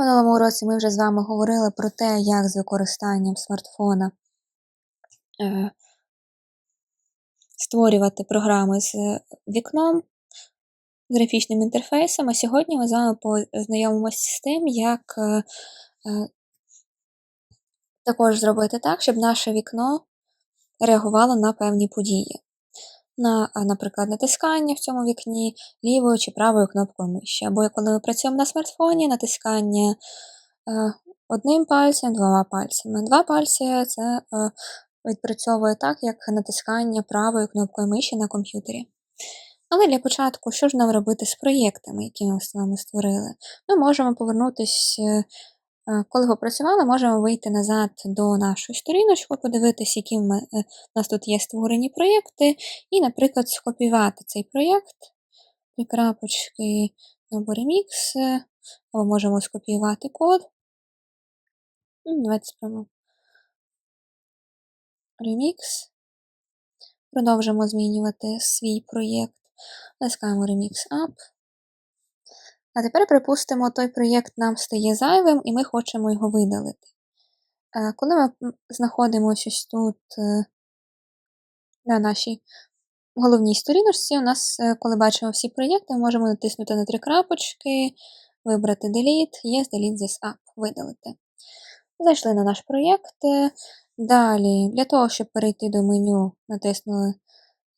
минулому уроці ми вже з вами говорили про те, як з використанням смартфона е, створювати програми з вікном, з графічним інтерфейсом. А сьогодні ми з вами познайомимося з тим, як е, е, також зробити так, щоб наше вікно реагувало на певні події. На, Наприклад, натискання в цьому вікні лівою чи правою кнопкою миші. Або коли ми працюємо на смартфоні, натискання Е, одним пальцем, двома пальцями. Два пальці це е, відпрацьовує так, як натискання правою кнопкою миші на комп'ютері. Але для початку, що ж нам робити з проєктами, які ми з вами створили? Ми можемо повернутися, е, коли попрацювали, можемо вийти назад до нашої сторіночки, подивитися, які в нас тут є створені проєкти, і, наприклад, скопіювати цей проєкт, крапочки або ремікс, або можемо скопіювати код. Давайте спробуємо. Remix. Продовжимо змінювати свій проєкт. Натискаємо Remix Up. А тепер, припустимо, той проєкт нам стає зайвим, і ми хочемо його видалити. Е, коли ми знаходимося ось тут е, на нашій головній сторіночці, у нас, е, коли бачимо всі проєкти, ми можемо натиснути на три крапочки, вибрати Delete, Yes, Delete this App, видалити. Зайшли на наш проєкт. Далі, для того, щоб перейти до меню, натиснули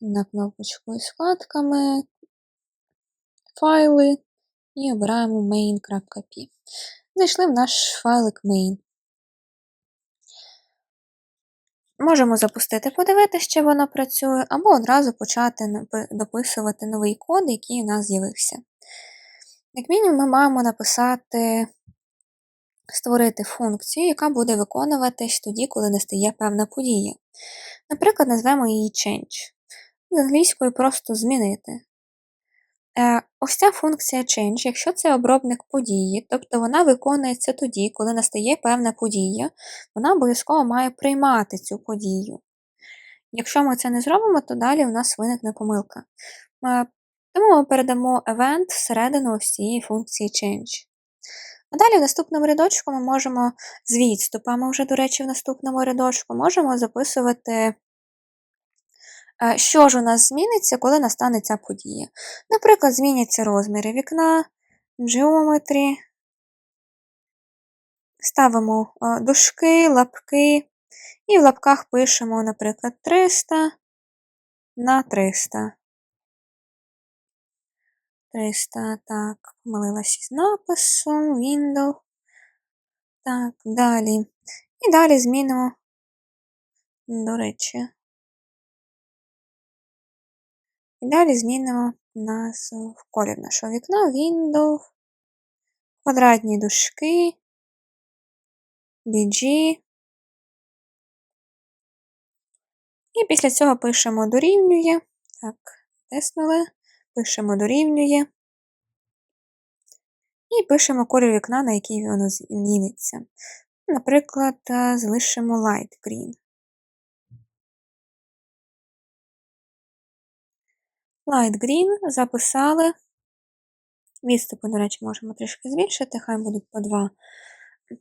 на кнопочку із вкладками, файли і обираємо main.py. Зайшли в наш файлик main. Можемо запустити, подивитися, чи воно працює, або одразу почати дописувати новий код, який у нас з'явився. Як мінімум, ми маємо написати створити функцію, яка буде виконуватись тоді, коли настає певна подія. Наприклад, назвемо її change. З англійською просто змінити. Е, ось ця функція change, якщо це обробник події, тобто вона виконується тоді, коли настає певна подія, вона обов'язково має приймати цю подію. Якщо ми це не зробимо, то далі у нас виникне помилка. Е, тому ми передамо event всередину ось цієї функції change. А далі в наступному рядочку ми можемо з відступами, вже, до речі, в наступному рядочку можемо записувати, що ж у нас зміниться, коли настане ця подія. Наприклад, зміняться розміри вікна, geometry, ставимо дужки, лапки, і в лапках пишемо, наприклад, 300 на 300. 300, так, помилилася з написом, Windows. Так, далі. І далі змінимо, до речі. І далі змінимо назву в колір нашого вікна, Windows, квадратні дужки, BG. І після цього пишемо дорівнює. Так, тиснули пишемо дорівнює. І пишемо колір вікна, на який воно зміниться. Наприклад, е, залишимо light green. Light green записали. Відступи, до речі, можемо трішки збільшити, хай будуть по два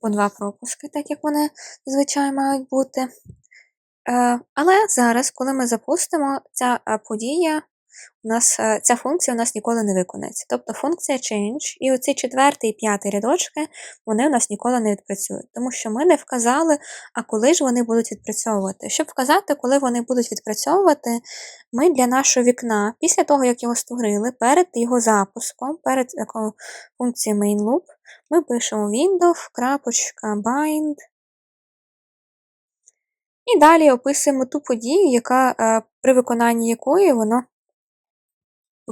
по два пропуски, так як вони зазвичай мають бути. Е, але зараз, коли ми запустимо, ця е, подія у нас е, ця функція у нас ніколи не виконається. Тобто функція change і оці четвертий і п'ятий рядочки, вони у нас ніколи не відпрацюють, тому що ми не вказали, а коли ж вони будуть відпрацьовувати. Щоб вказати, коли вони будуть відпрацьовувати, ми для нашого вікна, після того, як його створили, перед його запуском, перед функцією mainLoop, ми пишемо window.bind. І далі описуємо ту подію, яка, е, при виконанні якої воно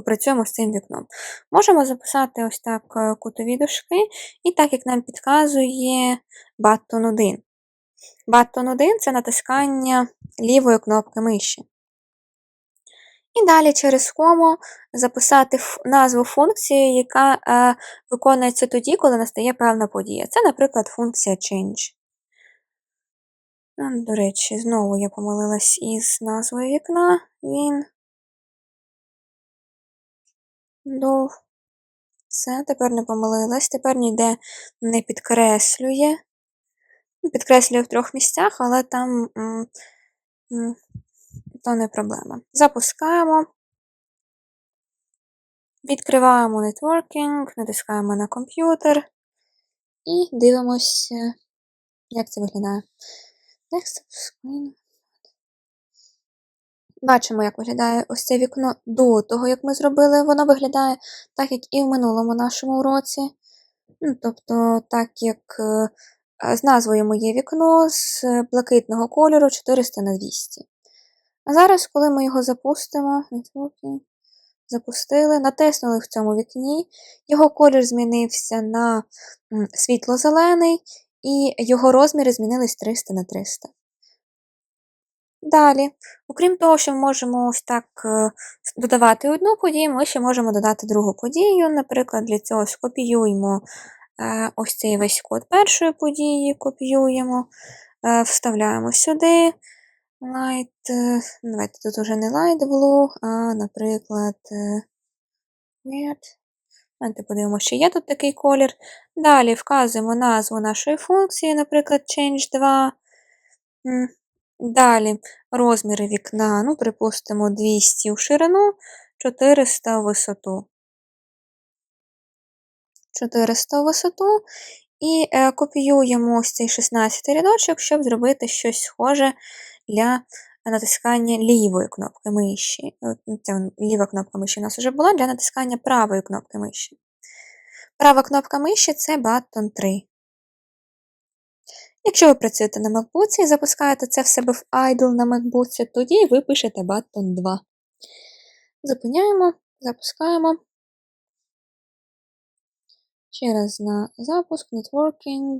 попрацюємо з цим вікном. Можемо записати ось так е, кутові дужки, і так як нам підказує баттон 1. Баттон 1 це натискання лівої кнопки миші. І далі через кому записати назву функції, яка е, виконується тоді, коли настає певна подія. Це, наприклад, функція change. До речі, знову я помилилась із назвою вікна. Він до Все, тепер не помилилась, тепер ніде не підкреслює. Ну, підкреслює в трьох місцях, але там м, м, то не проблема. Запускаємо. Відкриваємо Networking, натискаємо на комп'ютер і дивимося, як це виглядає. Next screen. Бачимо, як виглядає ось це вікно до того, як ми зробили. Воно виглядає так, як і в минулому нашому уроці. Ну, Тобто, так як е, з назвою моє вікно з блакитного кольору 400 на 200. А зараз, коли ми його запустимо, запустили, натиснули в цьому вікні, його колір змінився на світло-зелений, і його розміри змінились 300 на 300. Далі, окрім того, що ми можемо ось так е, додавати одну подію, ми ще можемо додати другу подію. Наприклад, для цього скопіюємо е, ось цей весь код першої події, копіюємо, е, вставляємо сюди. Light, давайте тут уже не light blue, а, наприклад, weird. Давайте подивимося, чи є тут такий колір. Далі вказуємо назву нашої функції, наприклад, change 2. Далі розміри вікна, ну, припустимо, 200 у ширину, 400 у висоту. 400 у висоту. І е, копіюємо ось цей 16 рядочок, щоб зробити щось схоже для натискання лівої кнопки миші. Це ліва кнопка миші у нас вже була для натискання правої кнопки миші. Права кнопка миші це button 3. Якщо ви працюєте на MacBook і запускаєте це в себе в idle на MacBook, тоді ви пишете button 2. Зупиняємо, запускаємо. Ще раз на запуск, networking.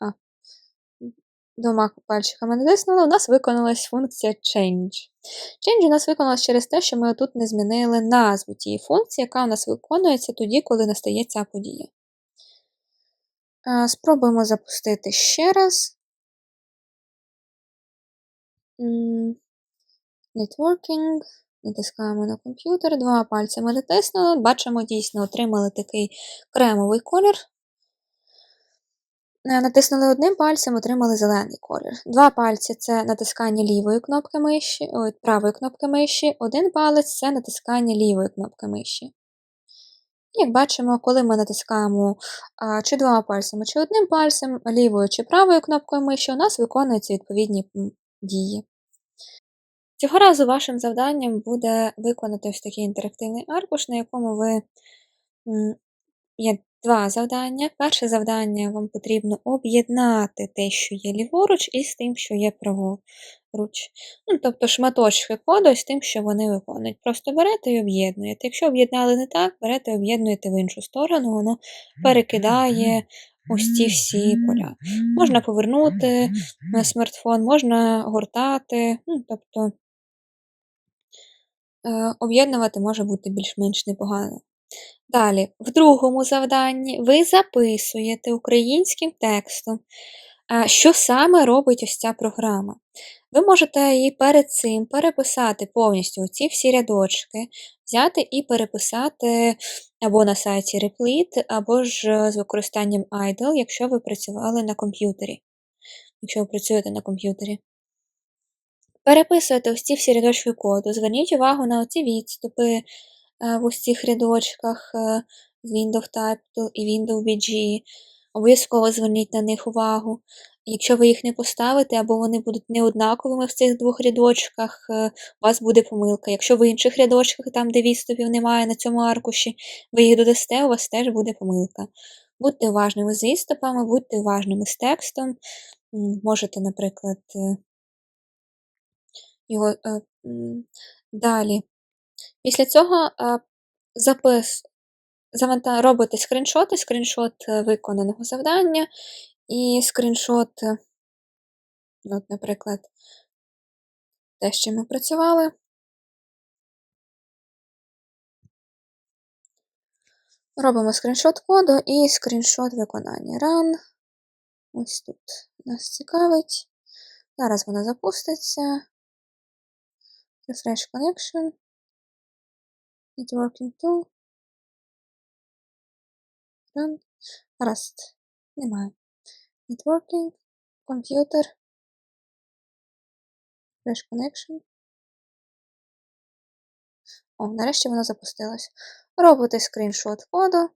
А, двома пальчиками натиснули, у нас виконалась функція change. Change у нас виконалась через те, що ми тут не змінили назву тієї функції, яка у нас виконується тоді, коли настає ця подія. Спробуємо запустити ще раз. Networking. Натискаємо на комп'ютер, два пальцями натиснули, бачимо, дійсно отримали такий кремовий колір. Е, натиснули одним пальцем, отримали зелений колір. Два пальці це натискання лівої кнопки миші, ой, правої кнопки миші, один палець це натискання лівої кнопки миші. Як бачимо, коли ми натискаємо чи двома пальцями, чи одним пальцем, лівою чи правою кнопкою миші, у нас виконуються відповідні дії. Цього разу вашим завданням буде виконати ось такий інтерактивний аркуш, на якому ви є два завдання. Перше завдання вам потрібно об'єднати те, що є ліворуч, із тим, що є праворуч. Ну, Тобто шматочки коду з тим, що вони виконують. Просто берете і об'єднуєте. Якщо об'єднали не так, берете і об'єднуєте в іншу сторону, воно перекидає ось ці всі поля. Можна повернути на смартфон, можна гортати. ну, тобто Е, об'єднувати може бути більш-менш непогано. Далі, в другому завданні ви записуєте українським текстом, е, що саме робить ось ця програма. Ви можете її перед цим переписати повністю ці всі рядочки, взяти і переписати або на сайті Replit, або ж з використанням IDLE, якщо ви працювали на комп'ютері. Якщо ви працюєте на комп'ютері. Переписуєте ось ці всі рядочки коду. Зверніть увагу на оці відступи е, в ось цих рядочках е, Windows Type і Windows BG. Обов'язково зверніть на них увагу. Якщо ви їх не поставите, або вони будуть неоднаковими в цих двох рядочках, е, у вас буде помилка. Якщо в інших рядочках, там, де відступів немає на цьому аркуші, ви їх додасте, у вас теж буде помилка. Будьте уважними з відступами, будьте уважними з текстом. Можете, наприклад, його е, далі. Після цього е, запис, робите скріншоти, скріншот е, виконаного завдання і скріншот, от, наприклад, те, що ми працювали. Робимо скріншот коду і скріншот виконання. Run. Ось тут нас цікавить. Зараз вона запуститься refresh connection, networking tool. Run. Гаразд. Немає. Networking. Computer. Flash connection. О, нарешті воно запустилось. Робите скріншот коду.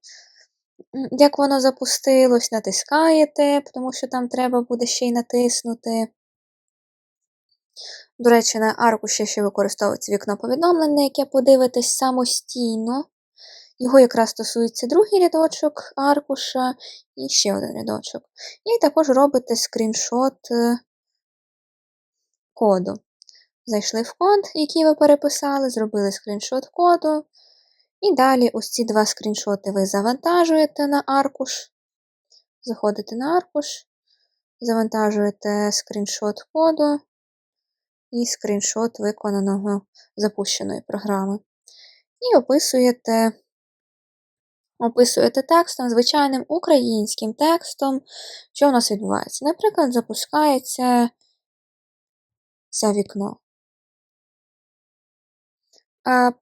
Як воно запустилось, натискаєте, тому що там треба буде ще й натиснути. До речі, на аркуші ще використовується вікно повідомлення, яке подивитесь самостійно. Його якраз стосується другий рядочок аркуша і ще один рядочок. І також робите скріншот е, коду. Зайшли в код, який ви переписали, зробили скріншот коду. І далі ось ці два скріншоти ви завантажуєте на аркуш. Заходите на аркуш, завантажуєте скріншот коду і скріншот виконаного запущеної програми. І описуєте, описуєте текстом, звичайним українським текстом, що у нас відбувається. Наприклад, запускається це вікно.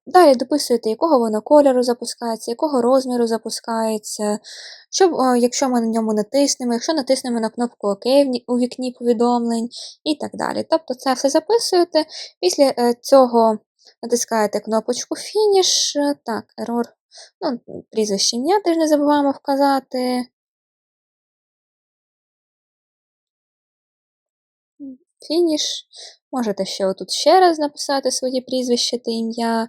Далі дописуєте, якого воно кольору запускається, якого розміру запускається, щоб, якщо ми на ньому натиснемо, якщо натиснемо на кнопку ОК у вікні повідомлень і так далі. Тобто це все записуєте. Після е, цього натискаєте кнопочку Finish. Е, Так, error. Ну, прізвище ім'я теж не забуваємо вказати. Фініш. Можете ще отут ще раз написати своє прізвище та ім'я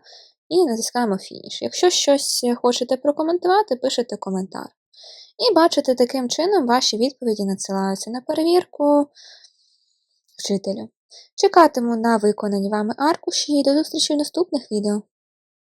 і натискаємо фініш. Якщо щось хочете прокоментувати, пишете коментар. І бачите, таким чином ваші відповіді надсилаються на перевірку вчителю. Чекатиму на виконані вами аркуші і до зустрічі в наступних відео.